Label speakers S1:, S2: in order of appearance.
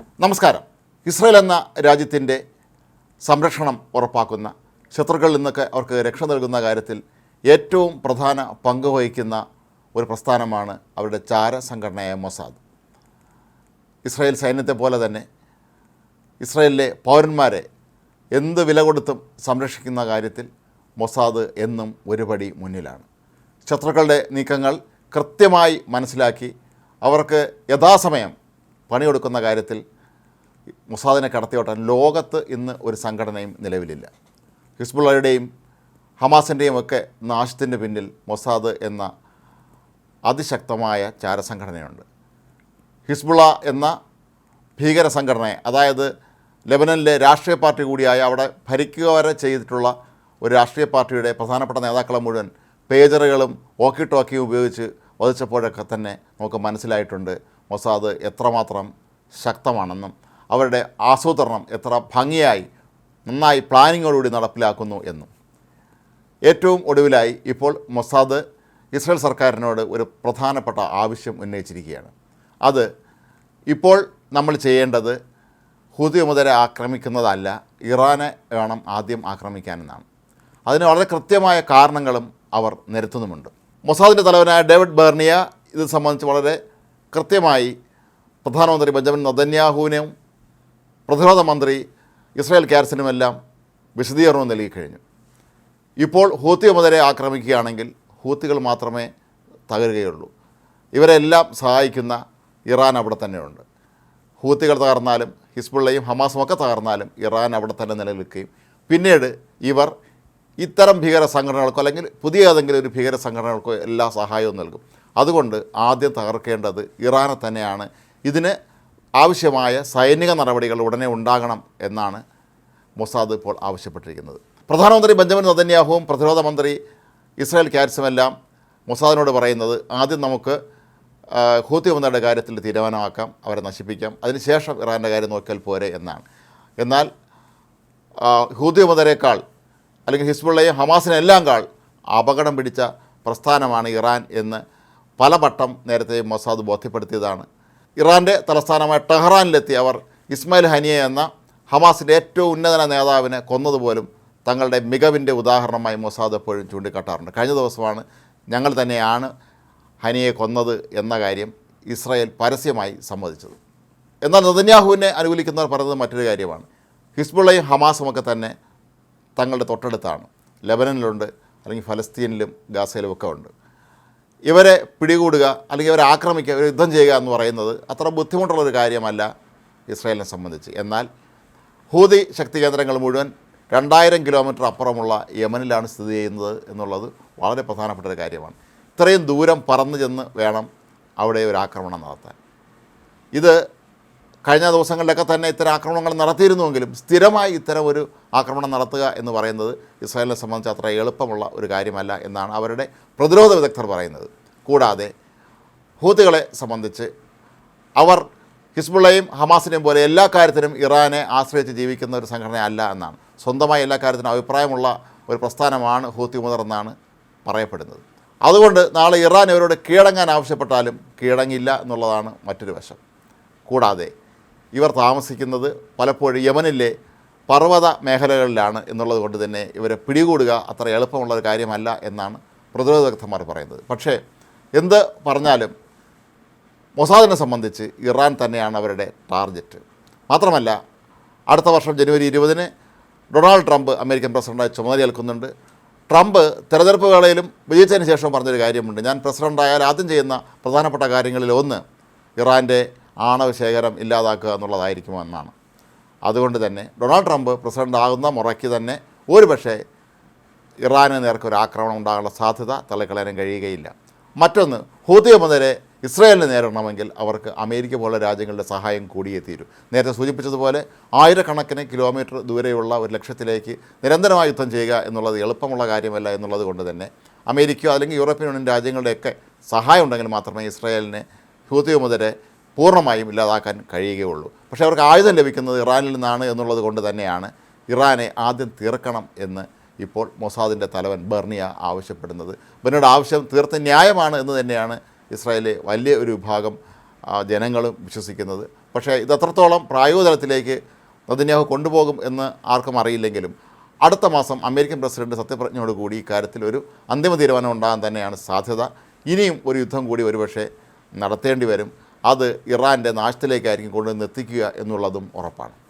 S1: നമസ്കാരം. ഇസ്രയേൽ എന്ന രാജ്യത്തിന്റെ സംരക്ഷണം ഉറപ്പാക്കുന്ന ശത്രുക്കളിൽ നിന്നൊക്കെ അവർക്ക് രക്ഷ നൽകുന്ന കാര്യത്തിൽ ഏറ്റവും പ്രധാന പങ്ക് വഹിക്കുന്ന ഒരു പ്രസ്ഥാനമാണ് അവരുടെ ചാര സംഘടനയായ മൊസാദ്. ഇസ്രായേൽ സൈന്യത്തെ പോലെ തന്നെ ഇസ്രായേലിലെ പൗരന്മാരെ എന്ത് വില കൊടുത്തും സംരക്ഷിക്കുന്ന കാര്യത്തിൽ മൊസാദ് എന്നും ഒരുപടി മുന്നിലാണ്. ശത്രുക്കളുടെ നീക്കങ്ങൾ കൃത്യമായി മനസ്സിലാക്കി അവർക്ക് യഥാസമയം പണിയെടുക്കുന്ന കാര്യത്തിൽ മൊസാദിനെ കടത്തിയോട്ടാൻ ലോകത്ത് ഇന്ന് ഒരു സംഘടനയും നിലവിലില്ല. ഹിസ്ബുള്ളയുടെയും ഹമാസിന്റെയും ഒക്കെ നാശത്തിന്റെ പിന്നിൽ മൊസാദ് എന്ന അതിശക്തമായ ചാരസംഘടനയുണ്ട്. ഹിസ്ബുള എന്ന ഭീകര സംഘടനയെ അതായത് ലെബനനിലെ രാഷ്ട്രീയ പാർട്ടി കൂടിയായ അവിടെ ഭരിക്കുക വരെ ചെയ്തിട്ടുള്ള ഒരു രാഷ്ട്രീയ പാർട്ടിയുടെ പ്രധാനപ്പെട്ട നേതാക്കളെ മുഴുവൻ പേജറുകളും ഓക്കി ടോക്കിയും ഉപയോഗിച്ച് വധിച്ചപ്പോഴൊക്കെ തന്നെ നമുക്ക് മനസ്സിലായിട്ടുണ്ട് മൊസാദ് എത്രമാത്രം ശക്തമാണെന്നും അവരുടെ ആസൂത്രണം എത്ര ഭംഗിയായി നന്നായി പ്ലാനിങ്ങോടുകൂടി നടപ്പിലാക്കുന്നു എന്നും. ഏറ്റവും ഒടുവിലായി ഇപ്പോൾ മൊസാദ് ഇസ്രായേൽ സർക്കാരിനോട് ഒരു പ്രധാനപ്പെട്ട ആവശ്യം ഉന്നയിച്ചിരിക്കുകയാണ്. അത് ഇപ്പോൾ നമ്മൾ ചെയ്യേണ്ടത് ഹുദി മുതലെ ആക്രമിക്കുന്നതല്ല ഇറാനെ വേണം ആദ്യം ആക്രമിക്കാനെന്നാണ്. അതിന് വളരെ കൃത്യമായ കാരണങ്ങളും അവർ നിരത്തുന്നുമുണ്ട്. മൊസാദിന്റെ തലവനായ ഡേവിഡ് ബെർണിയ ഇത് സംബന്ധിച്ച് വളരെ കൃത്യമായി പ്രധാനമന്ത്രി ബെഞ്ചമിൻ നദന്യാഹുവിനും പ്രതിരോധ മന്ത്രി ഇസ്രായേൽ ക്യാരസിനുമെല്ലാം വിശദീകരണം നൽകി കഴിഞ്ഞു ഇപ്പോൾ ഹൂത്തി മുതലെ ആക്രമിക്കുകയാണെങ്കിൽ ഹൂത്തികൾ മാത്രമേ തകരുകയുള്ളൂ. ഇവരെല്ലാം സഹായിക്കുന്ന ഇറാൻ അവിടെ തന്നെയുണ്ട്. ഹൂത്തികൾ തകർന്നാലും ഹിസ്ബുള്ളയും ഹമാസും ഒക്കെ തകർന്നാലും ഇറാൻ അവിടെ തന്നെ നിലനിൽക്കുകയും. പിന്നീട് ഇവർ ഇത്തരം ഭീകര സംഘടനകൾക്കോ അല്ലെങ്കിൽ പുതിയ ഏതെങ്കിലും ഒരു ഭീകര സംഘടനകൾക്കോ എല്ലാ സഹായവും നൽകും. അതുകൊണ്ട് ആദ്യം തകർക്കേണ്ടത് ഇറാനെ തന്നെയാണ്. ഇതിന് ആവശ്യമായ സൈനിക നടപടികൾ ഉടനെ ഉണ്ടാകണം എന്നാണ് മൊസാദ് ഇപ്പോൾ ആവശ്യപ്പെട്ടിരിക്കുന്നത്. പ്രധാനമന്ത്രി ബെഞ്ചമിൻ നദന്യാഹുവും പ്രതിരോധ മന്ത്രി ഇസ്രായേൽ ക്യാരിസുമെല്ലാം മൊസാദിനോട് പറയുന്നത് ആദ്യം നമുക്ക് ഹൂത്തി ഒന്നയുടെ കാര്യത്തിൽ തീരുമാനമാക്കാം അവരെ നശിപ്പിക്കാം. അതിനുശേഷം ഇറാന്റെ കാര്യം നോക്കിയാൽ പോരെ എന്നാണ്. എന്നാൽ ഹൂതി മുതലേക്കാൾ അല്ലെങ്കിൽ ഹിസ്ബുള്ളയും ഹമാസിനെല്ലാം കാൾ അപകടം പിടിച്ച പ്രസ്ഥാനമാണ് ഇറാൻ എന്ന് പലവട്ടം നേരത്തെ മൊസാദ് ബോധ്യപ്പെടുത്തിയതാണ്. ഇറാന്റെ തലസ്ഥാനമായ ടെഹ്റാനിലെത്തി അവർ ഇസ്മായിൽ ഹനിയ എന്ന ഹമാസിന്റെ ഏറ്റവും ഉന്നതന നേതാവിനെ കൊന്നതുപോലും തങ്ങളുടെ മികവിന്റെ ഉദാഹരണമായി മൊസാദ് എപ്പോഴും ചൂണ്ടിക്കാട്ടാറുണ്ട്. കഴിഞ്ഞ ദിവസമാണ് ഞങ്ങൾ തന്നെയാണ് ഹനിയെ കൊന്നത് എന്ന കാര്യം ഇസ്രായേൽ പരസ്യമായി സമ്മതിച്ചത്. എന്നാൽ നദന്യാഹുവിനെ അനുകൂലിക്കുന്നവർ പറയുന്നത് മറ്റൊരു കാര്യമാണ്. ഹിസ്ബുള്ളയും ഹമാസുമൊക്കെ തന്നെ തങ്ങളുടെ തൊട്ടടുത്താണ്. ലെബനനിലുണ്ട് അല്ലെങ്കിൽ ഫലസ്തീനിലും ഗാസയിലുമൊക്കെ ഉണ്ട്. ഇവരെ പിടികൂടുക അല്ലെങ്കിൽ ഇവരെ ആക്രമിക്കുക ഇവരെ യുദ്ധം ചെയ്യുക എന്ന് പറയുന്നത് അത്ര ബുദ്ധിമുട്ടുള്ളൊരു കാര്യമല്ല ഇസ്രായേലിനെ സംബന്ധിച്ച്. എന്നാൽ ഹൂതി ശക്തി കേന്ദ്രങ്ങൾ മുഴുവൻ രണ്ടായിരം കിലോമീറ്റർ അപ്പുറമുള്ള യമനിലാണ് സ്ഥിതി ചെയ്യുന്നത് എന്നുള്ളത് വളരെ പ്രധാനപ്പെട്ട ഒരു കാര്യമാണ്. ഇത്രയും ദൂരം പറന്നു ചെന്ന് വേണം അവിടെ ഒരു ആക്രമണം നടത്താൻ. ഇത് കഴിഞ്ഞ ദിവസങ്ങളിലൊക്കെ തന്നെ ഇത്തരം ആക്രമണങ്ങൾ നടത്തിയിരുന്നുവെങ്കിലും സ്ഥിരമായി ഇത്തരം ഒരു ആക്രമണം നടത്തുക എന്ന് പറയുന്നത് ഇസ്രായേലിനെ സംബന്ധിച്ച് അത്ര എളുപ്പമുള്ള ഒരു കാര്യമല്ല എന്നാണ് അവരുടെ പ്രതിരോധ വിദഗ്ധർ പറയുന്നത്. കൂടാതെ ഹൂത്തുകളെ സംബന്ധിച്ച് അവർ ഹിസ്ബുള്ളയും ഹമാസിനെയും പോലെ എല്ലാ കാര്യത്തിനും ഇറാനെ ആശ്രയിച്ച് ജീവിക്കുന്ന ഒരു സംഘടന അല്ല എന്നാണ്. സ്വന്തമായി എല്ലാ കാര്യത്തിനും അഭിപ്രായമുള്ള ഒരു പ്രസ്ഥാനമാണ് ഹൂത്തി മുതർ എന്നാണ് പറയപ്പെടുന്നത്. അതുകൊണ്ട് നാളെ ഇറാൻ ഇവരോട് കീഴടങ്ങാൻ ആവശ്യപ്പെട്ടാലും കീഴടങ്ങില്ല എന്നുള്ളതാണ് മറ്റൊരു വശം. കൂടാതെ ഇവർ താമസിക്കുന്നത് പലപ്പോഴും യമനിലെ പർവത മേഖലകളിലാണ് എന്നുള്ളത് കൊണ്ട് തന്നെ ഇവരെ പിടികൂടുക അത്ര എളുപ്പമുള്ള ഒരു കാര്യമല്ല എന്നാണ് പ്രതിരോധ വിദഗ്ധന്മാർ പറയുന്നത്. പക്ഷേ എന്ത് പറഞ്ഞാലും മൊസാദിനെ സംബന്ധിച്ച് ഇറാൻ തന്നെയാണ് അവരുടെ ടാർഗറ്റ്. മാത്രമല്ല അടുത്ത വർഷം ജനുവരി ഇരുപതിന് ഡൊണാൾഡ് ട്രംപ് അമേരിക്കൻ പ്രസിഡന്റായി ചുമതലയേൽക്കുന്നുണ്ട്. ട്രംപ് തെരഞ്ഞെടുപ്പ് വേളയിലും വിജയിച്ചതിന് ശേഷം പറഞ്ഞൊരു കാര്യമുണ്ട്. ഞാൻ പ്രസിഡന്റായാൽ ആദ്യം ചെയ്യുന്ന പ്രധാനപ്പെട്ട കാര്യങ്ങളിൽ ഒന്ന് ഇറാന്റെ ആണവ ശേഖരം ഇല്ലാതാക്കുക എന്നുള്ളതായിരിക്കുമോ എന്നാണ്. അതുകൊണ്ട് തന്നെ ഡൊണാൾഡ് ട്രംപ് പ്രസിഡന്റ് ആകുന്ന മുറയ്ക്ക് തന്നെ ഒരുപക്ഷേ ഇറാന് നേർക്ക് ഒരു ആക്രമണം ഉണ്ടാകാനുള്ള സാധ്യത തള്ളിക്കളയാനും കഴിയുകയില്ല. മറ്റൊന്ന് ഹൂതി മുതലെ ഇസ്രായേലിനെ നേരിടണമെങ്കിൽ അവർക്ക് അമേരിക്ക പോലുള്ള രാജ്യങ്ങളുടെ സഹായം കൂടിയേ തീരൂ. നേരത്തെ സൂചിപ്പിച്ചതുപോലെ ആയിരക്കണക്കിന് കിലോമീറ്റർ ദൂരെയുള്ള ഒരു ലക്ഷ്യത്തിലേക്ക് നിരന്തരമായി യുദ്ധം ചെയ്യുക എന്നുള്ളത് എളുപ്പമുള്ള കാര്യമല്ല എന്നുള്ളത് കൊണ്ട് തന്നെ അമേരിക്കയോ അല്ലെങ്കിൽ യൂറോപ്യൻ യൂണിയൻ രാജ്യങ്ങളുടെയൊക്കെ സഹായം ഉണ്ടെങ്കിൽ മാത്രമേ ഇസ്രായേലിനെ മുതലെ പൂർണമായും ഇല്ലാതാക്കാൻ കഴിയുകയുള്ളൂ. പക്ഷേ അവർക്ക് ആയുധം ലഭിക്കുന്നത് ഇറാനിൽ നിന്നാണ് എന്നുള്ളത് കൊണ്ട് തന്നെയാണ് ഇറാനെ ആദ്യം തീർക്കണം എന്ന് ഇപ്പോൾ മൊസാദിന്റെ തലവൻ ബെർണിയ ആവശ്യപ്പെടുന്നത്. ബെർണിയുടെ ആവശ്യം തീർത്ത ന്യായമാണ് എന്ന് തന്നെയാണ് ഇസ്രായേലിലെ വലിയ ഒരു വിഭാഗം ജനങ്ങളും വിശ്വസിക്കുന്നത്. പക്ഷേ ഇത് എത്രത്തോളം പ്രായോഗികതലത്തിലേക്ക് നദിന്യാഹു കൊണ്ടുപോകും എന്ന് ആർക്കും അറിയില്ലെങ്കിലും അടുത്ത മാസം അമേരിക്കൻ പ്രസിഡന്റ് സത്യപ്രജ്ഞയോടുകൂടി ഇക്കാര്യത്തിൽ ഒരു അന്തിമ തീരുമാനം ഉണ്ടാകാൻ തന്നെയാണ് സാധ്യത. ഇനിയും ഒരു യുദ്ധം കൂടി ഒരുപക്ഷെ നടത്തേണ്ടി വരും. അത് ഇറാന്റെ നാശത്തിലേക്കായിരിക്കും കൊണ്ടുവന്ന് എത്തിക്കുക എന്നുള്ളതും ഉറപ്പാണ്.